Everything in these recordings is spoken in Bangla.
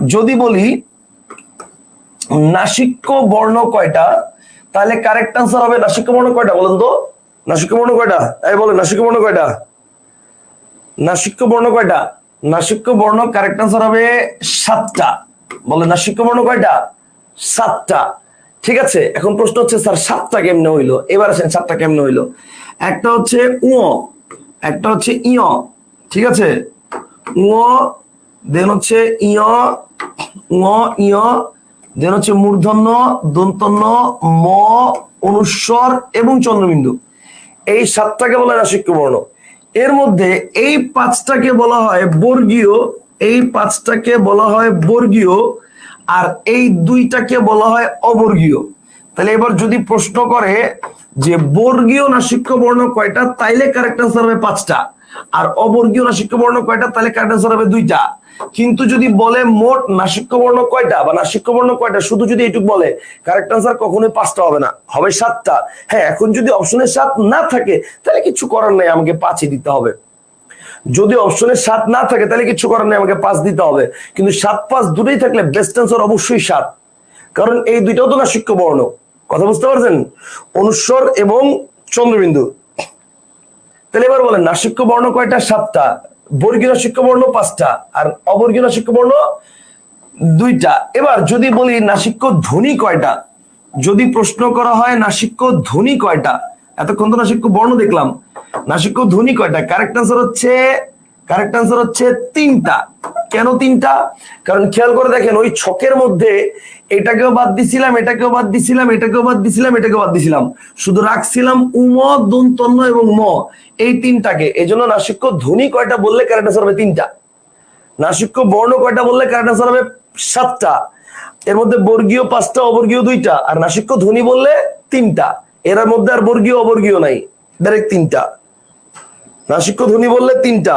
যদি বলি, নাসিক্য বর্ণ কয়টা? তাহলে কারেক্ট আনসার হবে নাসিক্য বর্ণ কয়টা বলেন তো? নাসিক্য বর্ণ কয়টা? এই বলে নাসিক্য বর্ণ কয়টা? নাসিক্য বর্ণ কয়টা? নাসিক্য বর্ণ কারেক্ট আনসার হবে সাতটা। বলে নাসিক্য বর্ণ কয়টা? সাতটা। ঠিক আছে, এখন প্রশ্ন হচ্ছে, স্যার, সাতটা কেমনে হইল? এবার আসেন, সাতটা কেমনে হইল? একটা হচ্ছে উ একটা হচ্ছে ইয়। ঠিক আছে? উ দেন হচ্ছে ইয় ইয় দেন হচ্ছে মূর্ধন্য, দন্তন্য, ম, অনুস্বর এবং চন্দ্রবিন্দু। এই সাতটাকে বলা হয় বর্ণ। এর মধ্যে এই পাঁচটাকে বলা হয় বর্গীয়, এই পাঁচটাকে বলা হয় বর্গীয়, আর এই দুইটাকে বলা হয় অবর্গীয়। তাহলে এবার যদি প্রশ্ন করে যে বর্গীয় নাসিক্য বর্ণ কয়টা, তাইলে কারেক্ট আনসার হবে পাঁচটা। আর অবর্গীয় নাসিক্য বর্ণ কয়টা? তাহলে কারেক্ট আনসার হবে দুইটা। কিন্তু যদি বলে মোট নাসিক্য বর্ণ কয়টা বা নাসিক্য বর্ণ কয়টা, শুধু যদি এইটুকু বলে কারেক্ট আনসার কখনোই পাঁচটা হবে না। হবে সাতটা। হ্যাঁ এখন যদি অপশনে সাত না থাকে, তাহলে কিছু করার নেই, আমাকে পাঁচই দিতে হবে। যদি অপশনে সাত না থাকে, তাহলে কিছু করার নেই, আমাকে পাঁচ দিতে হবে। কিন্তু সাত পাঁচ দুটোই থাকলে বেস্ট আনসার অবশ্যই সাত। কারণ এই দুইটাও তো নাসিক্য বর্ণ কথা বুঝতে পারছেন? অনুস্বর এবং চন্দ্রবিন্দু। তাহলে এবার বলেন, নাসিক্য বর্ণ কয়টা? সাতটা। বর্গীয় নাসিক্য বর্ণ পাঁচটা, আর অবর্গীয় নাসিক্য বর্ণ দুইটা। এবার যদি বলি, নাসিক্য ধ্বনি কয়টা? যদি প্রশ্ন করা হয়, নাসিক্য ধ্বনি কয়টা? এতক্ষণ তো নাসিক্য বর্ণ দেখলাম। নাসিক্য ধ্বনি কয়টা? কারেক্ট আনসার হচ্ছে কারেক্ট আনসার হচ্ছে তিনটা। কেন তিনটা? কারণ খেয়াল করে দেখেন, ওই ছকের মধ্যে এটাকেও বাদ দিছিলাম, এটাকেও বাদ দিছিলাম, এটাকেও বাদ দিছিলাম, এটাকেও বাদ দিছিলাম। শুধু রাখছিলাম উম দন্তন্য এবং ম। এই তিনটাকে। এই জন্য নাসিক্য ধ্বনি কয়টা বললে কারেক্ট আনসার হবে তিনটা। নাসিক্য বর্ণ কয়টা বললে কারেক্ট আনসার হবে সাতটা। এর মধ্যে বর্গীয় পাঁচটা, অবর্গীয় দুইটা। আর নাসিক্য ধ্বনি বললে তিনটা। এর মধ্যে আর বর্গীয়, অবর্গীয় নাই। ডাইরেক্ট তিনটা। নাসিক্য ধ্বনি বললে তিনটা।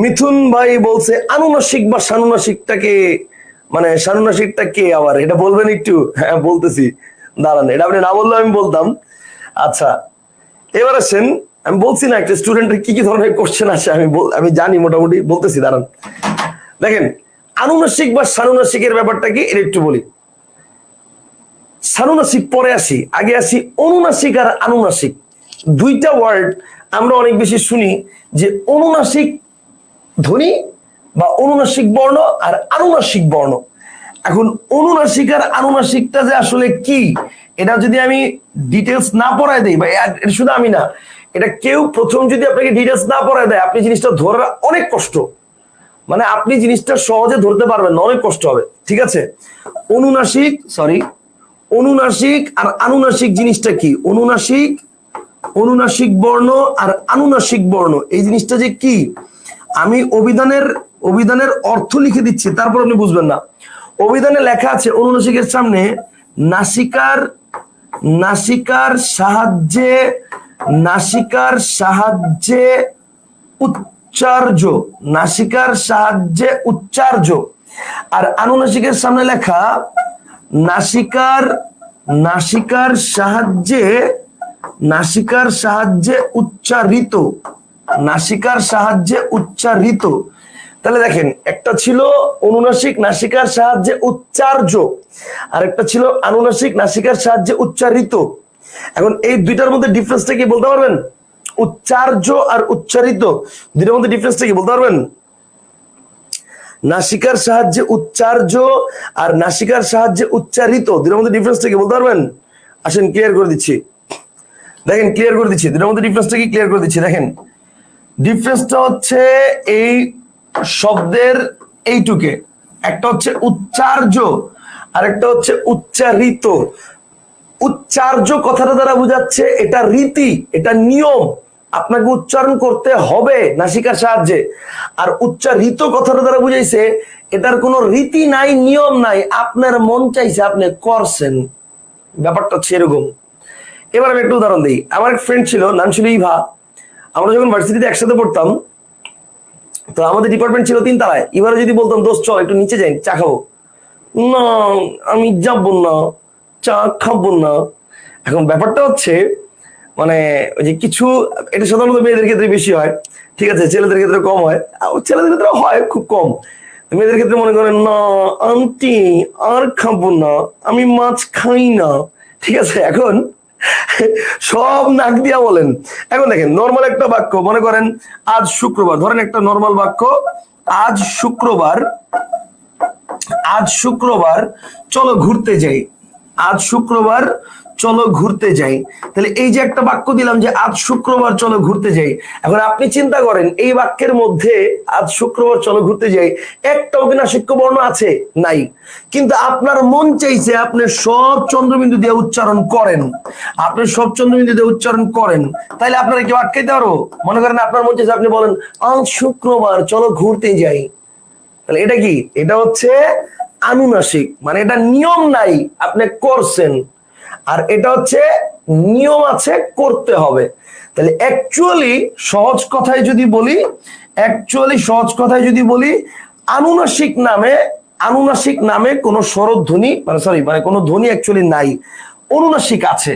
মিথুন ভাই বলছে, আনুনাসিক বা সানুনাসিকটাকে মানে সানুনাসিকটা কে আবার? এটা বলবেন একটু? হ্যাঁ বলতেছি। দাঁড়ান, এটা আপনি না বললে আমি বলতাম। আচ্ছা এবার আসেন, আমি বলছি না, একটা স্টুডেন্টের কি কি ধরনের কোশ্চেন আসে, আমি আমি জানি মোটামুটি, বলতেছি, দাঁড়ান। দেখেন, আনুনাসিক বা সানুনাসিকের ব্যাপারটা কি? এটা একটু বলি। সানুনাসিক, পরে আসি, আগে আসি, অনুনাসিক আর আনুনাসিক। দুইটা ওয়ার্ড আমরা অনেক বেশি শুনি যে, অনুনাসিক ধ্বনি বা অনুনাসিক বর্ণ আর আনুনাসিক বর্ণ। এখন অনুনাসিক আর আনুনাসিকটা যে আসলে কি, এটা যদি আমি ডিটেলস না পড়ায় দিই, বা শুধু আমি না, এটা কেউ প্রথম যদি আপনাকে ডিটেলস না পড়ায় দেয়, আপনি জিনিসটা ধরা অনেক কষ্ট। মানে আপনি জিনিসটা সহজে ধরতে পারবেন না, অনেক কষ্ট হবে। ঠিক আছে? অনুনাসিক সরি অনুনাসিক আর আনুনাসিক জিনিসটা কি? অনুনাসিক অনুনাসিক বর্ণ আর আনুনাসিক বর্ণ, এই জিনিসটা যে কি? আমি অভিধানের অভিধানের অর্থ লিখে দিচ্ছি, তারপর আপনি বুঝবেন না। অভিধানে লেখা আছে অনুনাসিকের সামনে, নাসিকার নাসিকার সাহায্যে নাসিকার সাহায্যে উচ্চার্য, নাসিকার সাহায্যে উচ্চার্য। আর আনুনাসিকের সামনে লেখা, নাসিকার নাসিকার সাহায্যে নাসিকার সাহায্যে উচ্চারিত। নাসিকার সাহায্যে উচ্চারিত। তাহলে দেখেন, একটা ছিল অনুনাসিক নাসিকার সাহায্যে উচ্চার্য আর একটা ছিল আনুনাসিক নাসিকার সাহায্যে উচ্চারিত। এখন এই দুইটার মধ্যে ডিফারেন্সটা কি বলতে পারবেন? উচ্চার্য আর উচ্চারিত, দুইটার মধ্যে ডিফারেন্সটা কি বলতে পারবেন? নাসিকার সাহায্যে উচ্চার্য আর নাসিকার সাহায্যে উচ্চারিত দুটোর মধ্যে ডিফারেন্সটা কি বলতে পারবেন? আসেন ক্লিয়ার করে দিচ্ছি। দেখেন ক্লিয়ার করে দিচ্ছি। দুটোর মধ্যে ডিফারেন্সটা কি? ক্লিয়ার করে দিচ্ছি। দেখেন ডিফারেন্সটা হচ্ছে এই শব্দের এইটুকে। একটা হচ্ছে উচ্চার্য আর একটা হচ্ছে উচ্চারিত। উচ্চার্য কথাটা দ্বারা বোঝাচ্ছে এটা রীতি, এটা নিয়ম। আপনাকে উচ্চারণ করতে হবে নাসিকার সাহায্যে। আর উচ্চারিত কথাটা দ্বারা বুঝাইছে, এটার কোনো রীতি নাই, নিয়ম নাই। আপনার মন চাইছে আপনি করছেন। ব্যাপারটা হচ্ছে এরকম। এবার আমি একটা উদাহরণ দিই। আমার এক ফ্রেন্ড ছিল, নাম ছিল ইভা। আমরা যখন ভার্সিটিতে একসাথে পড়তাম, তো আমাদের ডিপার্টমেন্ট ছিল তিন তালায়। এবারে যদি বলতাম, দোস্ত, চল একটু নিচে যাই, চা খাব। না, আমি যাব না, চা খাব না। এখন ব্যাপারটা হচ্ছে মানে ওই যে কিছু, এটা সাধারণত মেয়েদের ক্ষেত্রে বেশি হয়, ঠিক আছে, ছেলেদের ক্ষেত্রে কম হয়। ছেলেদের ক্ষেত্রে হয়, খুব কম। মেয়েদের ক্ষেত্রে মনে করেন, না, আন্টি, আর খাব না, আমি মাছ খাই না। ঠিক আছে, এখন সব নাক দিয়া বলেন। এখন দেখেন নর্মাল একটা বাক্য, মনে করেন, আজ শুক্রবার। ধরেন একটা নর্মাল বাক্য, আজ শুক্রবার আজ শুক্রবার, চলো ঘুরতে যাই। আজ শুক্রবার চলো ঘুরতে যাই। তাহলে এই যে একটা বাক্য দিলাম যে আজ শুক্রবার চলো ঘুরতে যাই। এখন আপনি চিন্তা করেন, এই বাক্যের মধ্যে আজ শুক্রবার চলো ঘুরতে যাই, একটাও কিনা বর্ণ আছে? নাই। কিন্তু আপনার মন চাইছে আপনি সব চন্দ্রবিন্দু দিয়ে উচ্চারণ করেন। আপনি সব চন্দ্রবিন্দু দিয়ে উচ্চারণ করেন। তাইলে আপনারা কেউ আটকাইতে পারো? মনে করেন আপনার মন চাইছে আপনি বলেন, আজ শুক্রবার চলো ঘুরতে যাই। তাহলে এটা কি? এটা হচ্ছে আনুনাসিক মানে এটা নিয়ম নাই, আপনি করছেন। আর এটা হচ্ছে নিয়ম আছে, করতে হবে। তাহলে অ্যাকচুয়ালি সহজ কথায় যদি বলি অ্যাকচুয়ালি সহজ কথায় যদি বলি, আনুনাসিক নামে আনুনাসিক নামে কোনো স্বরধ্বনি মানে সরি মানে কোনো ধ্বনি অ্যাকচুয়ালি নাই। অনুনাসিক আছে।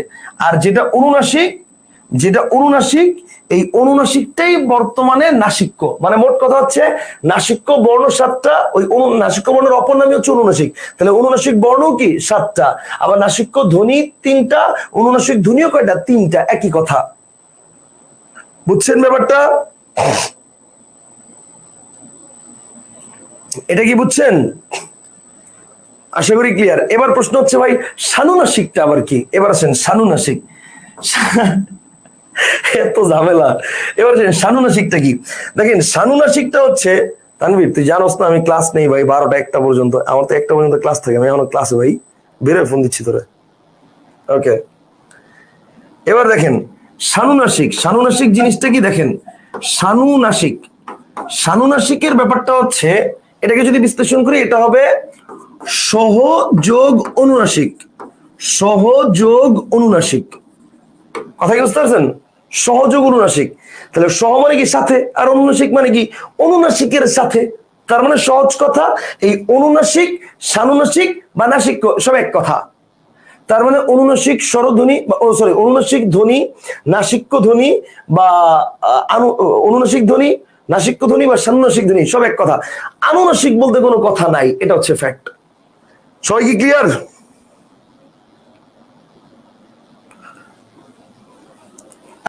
আর যেটা অনুনাসিক যেটা অনুনাসিক, এই অনুনাসিকটাই বর্তমানে নাসিক্য। মানে মোট কথা হচ্ছে, নাসিক্য বর্ণ সাতটা, ওই নাসিক্য বর্ণের অপর নামই হচ্ছে অনুনাসিক। তাহলে অনুনাসিক বর্ণ কি? সাতটা। আবার নাসিক্য ধ্বনি তিনটা, অনুনাসিক ধ্বনিও কয়টা? তিনটা। একই কথা। বুঝছেন ব্যাপারটা? এটা কি বুঝছেন? আশা করি ক্লিয়ার এবার প্রশ্ন হচ্ছে ভাই, সানুনাসিকটা আবার কি? এবার আসেন সানুনাসিক। এত ঝামেলা। এবার সানুনাসিকটা কি? দেখেন সানুনাসিকটা হচ্ছে, তানভীর, তুই জানোস না, আমি ক্লাস নেই ভাই, বারোটা একটা পর্যন্ত। আমার তো একটা পর্যন্ত ক্লাস থাকে, আমি এখনও ক্লাসে ভাই বেরোয় ফোন দিচ্ছি তোরে। ওকে এবার দেখেন সানুনাসিক সানুনাসিক জিনিসটা কি দেখেন? সানুনাসিক সানুনাসিকের ব্যাপারটা হচ্ছে, এটাকে যদি বিশ্লেষণ করি, এটা হবে সহযোগ অনুনাসিক সহযোগ অনুনাসিক। কথা কি বুঝতে পারছেন? সহযোগ অনুনাসিক তাহলে সহ মানে কি সাথে, আর অনুনাসিক মানে কি? অনুনাসিকের সাথে। তার মানে সহজ কথা, এই অনুনাসিক সানুনাসিক বা নাসিক সব এক কথা। তার মানে অনুনাসিক স্বরধ্বনি ও সরি অনুনাসিক ধ্বনি, নাসিক্য ধ্বনি বা অনুনাসিক ধ্বনি, নাসিক্য ধ্বনি বা সানুনাসিক ধ্বনি, সব এক কথা। আনুনাসিক বলতে কোনো কথা নাই, এটা হচ্ছে ফ্যাক্ট সবাই কি ক্লিয়ার